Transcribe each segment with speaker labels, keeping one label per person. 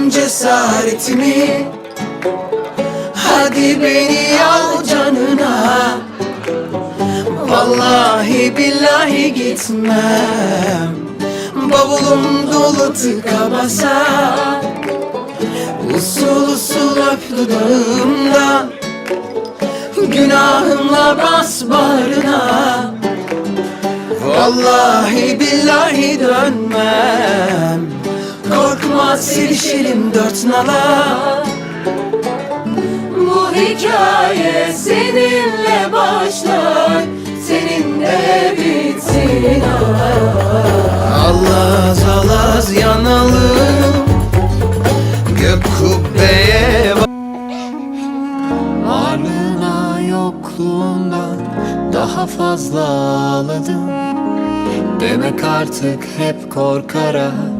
Speaker 1: Tüm cesaretimi. Hadi beni al canına. Vallahi billahi gitmem. Bavulum dolu tıka basa. Usul usul öp dudağımdan Günahımla bas bağrına. Vallahi billahi dönmem Korkma silişelim dört nala.
Speaker 2: Bu hikaye seninle başlar Seninle bitsin
Speaker 1: Alaz alaz yanalım Gök kubbeye
Speaker 3: Varlığına yokluğundan daha fazla ağladım. Demek artık hep korkarak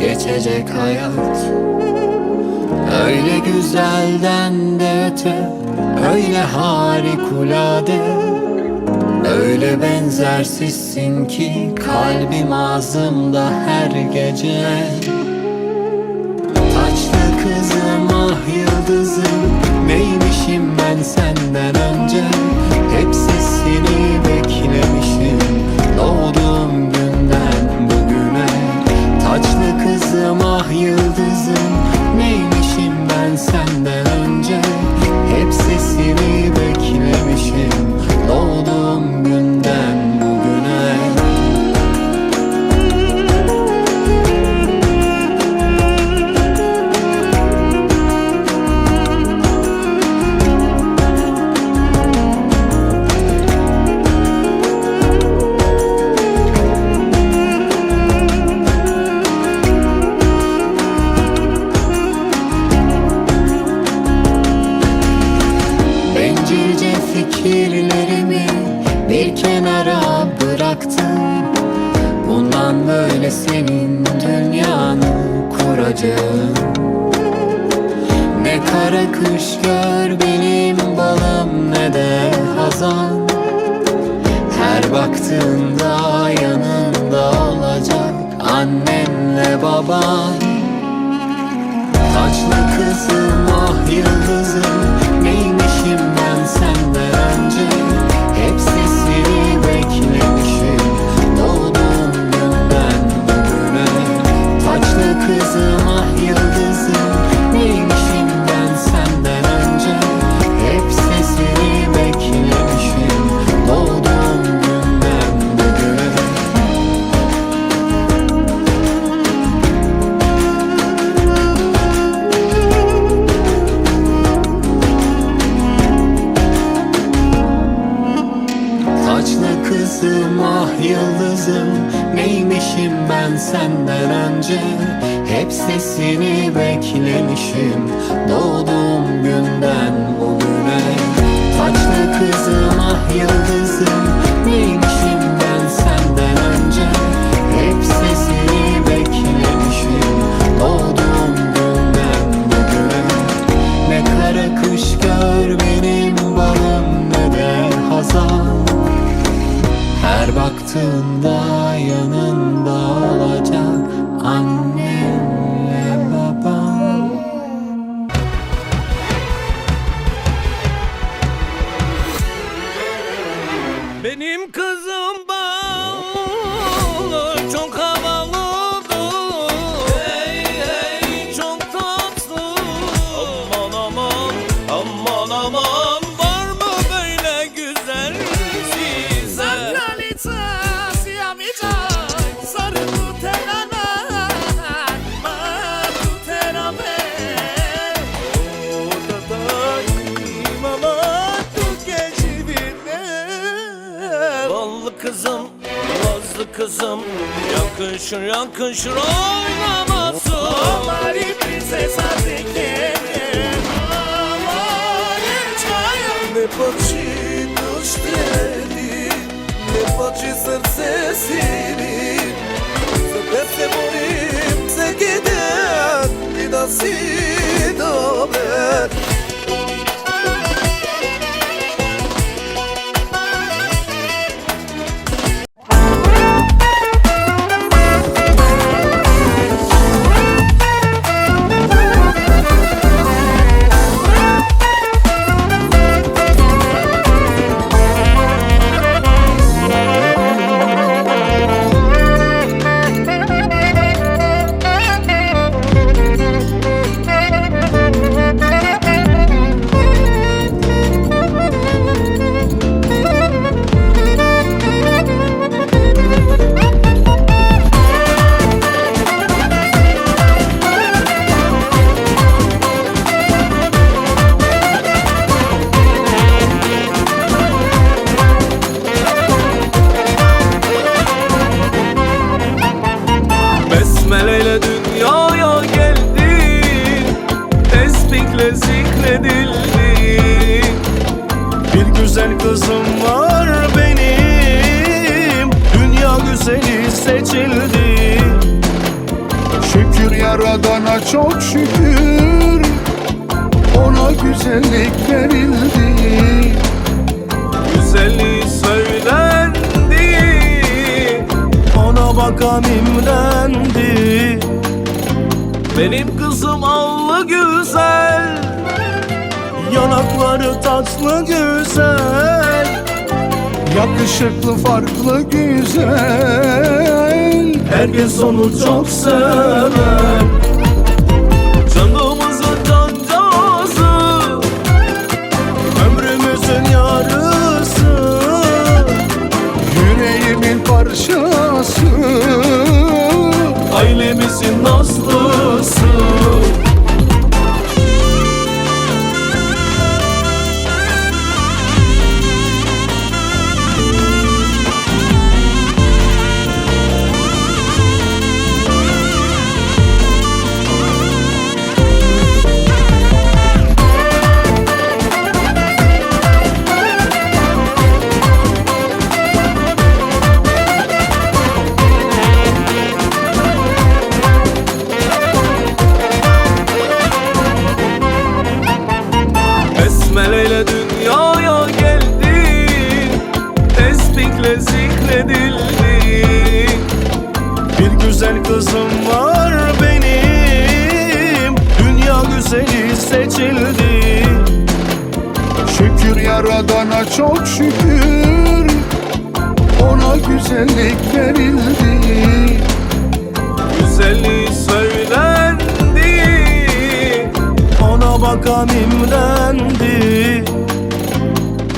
Speaker 3: geçecek hayat. Öyle güzelden de öte Öyle harikulade. Öyle benzersizsin ki Kalbim ağzımda her gece. Taçlı kızım ah yıldızım Neymişim ben senden önce? Hep sesini beklemişim bugüne Taçlı kızım ah yıldızım baktığında yanında olacak annenle baban. Taçlı kızım ah yıldızım kızım.
Speaker 4: Yakışır yakışır oynaması.
Speaker 5: Amari princesa te quiere, amore ciaia. Seçildi.
Speaker 6: Şükür yaradana çok şükür. Ona güzellik verildi.
Speaker 5: Güzelliği söylendi. Ona bakan imrendi Benim kızım allı güzel. Yanakları tatlı güzel
Speaker 6: Yakışıklı farklı güzel.
Speaker 5: Herkes onu çok sever
Speaker 6: çok şükür Ona güzellik verildi.
Speaker 5: Güzelliği söylendi Ona bakan imrendi.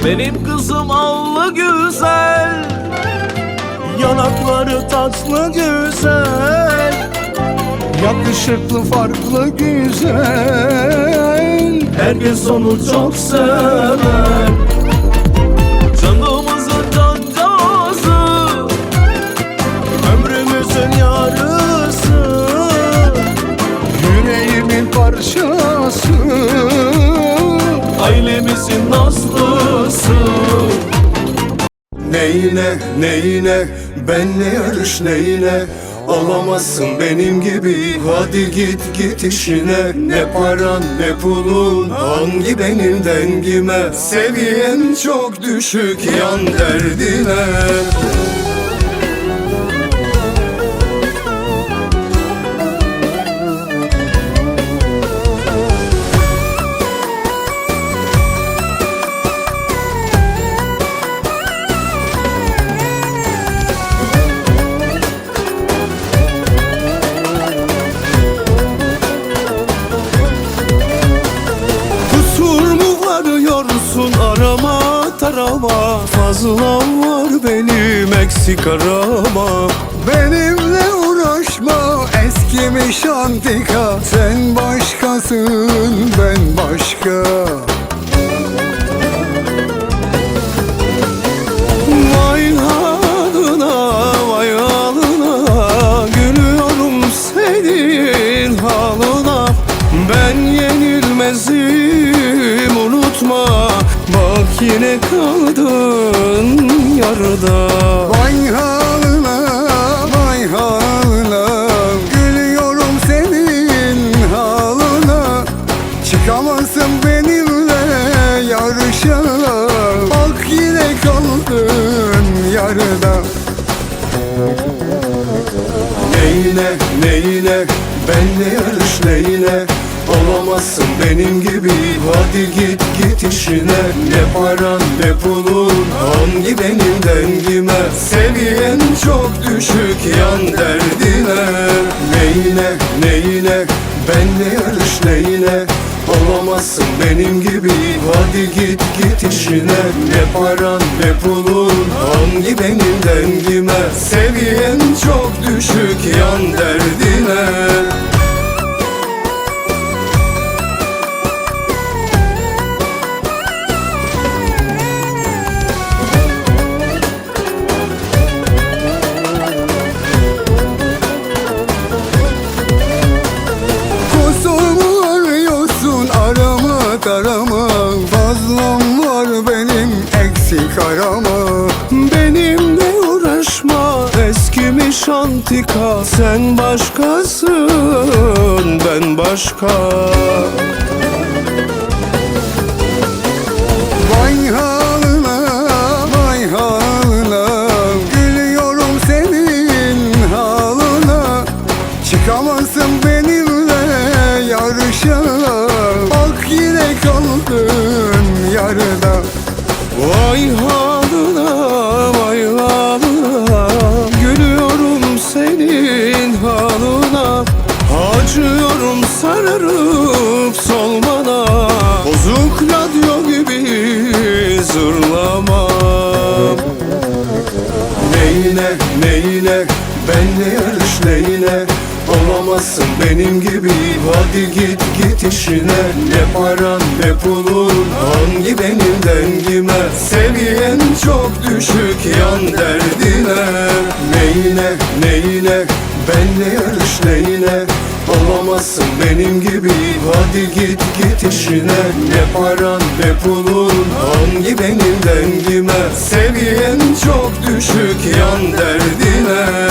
Speaker 5: Benim kızım allı güzel Yanakları tatlı güzel
Speaker 6: Yakışıklı farklı güzel.
Speaker 5: Herkes onu çok sever
Speaker 1: Neyine neyine? Benle yarış neyine? Olamazsın benim gibi. Hadi git git işine. Ne paran ne pulun? Hangi benim dengime? Seviyen çok düşük yan derdine
Speaker 5: Fazlam var benim eksik arama.
Speaker 6: Benimle uğraşma eskimiş antika. Sen başkasın ben başka.
Speaker 5: Vay halına vay halına Gülüyorum senin halına. Ben yenilmezim unutma. Bak yine yarıda
Speaker 6: Vay haline vay haline Gülüyorum senin halına. Çıkamazsın benimle yarışa Bak yine kaldın yarıda
Speaker 1: Neyine neyine benle yarış neyine Olamazsın benim gibi. Hadi git git işine. Ne paran ne pulun. Hangi benim dengime? Seviyen çok düşük yan derdine. Neyine neyine? Benle yarış neyine? Olamazsın benim gibi. Hadi git git işine. Ne paran ne pulun. Hangi benim dengime? Seviyen çok düşük yan derdine
Speaker 5: Sen başkasın ben başka.
Speaker 6: Vay haline, vay haline Gülüyorum senin halına. Çıkamazsın benimle yarışa. Bak yine kaldın yarıda
Speaker 5: Vay halına vay halına
Speaker 1: Neyine benle yarış neyine? Olamazsın benim gibi. Hadi git git işine. Ne paran ne pulun Hangi benim dengime? Seviyen çok düşük yan derdine. Neyine neyine benle yarış neyine Olamazsın benim gibi. Hadi git git işine. Ne paran ne pulun? Hangi benim dengime? Seviyen çok düşük yan derdine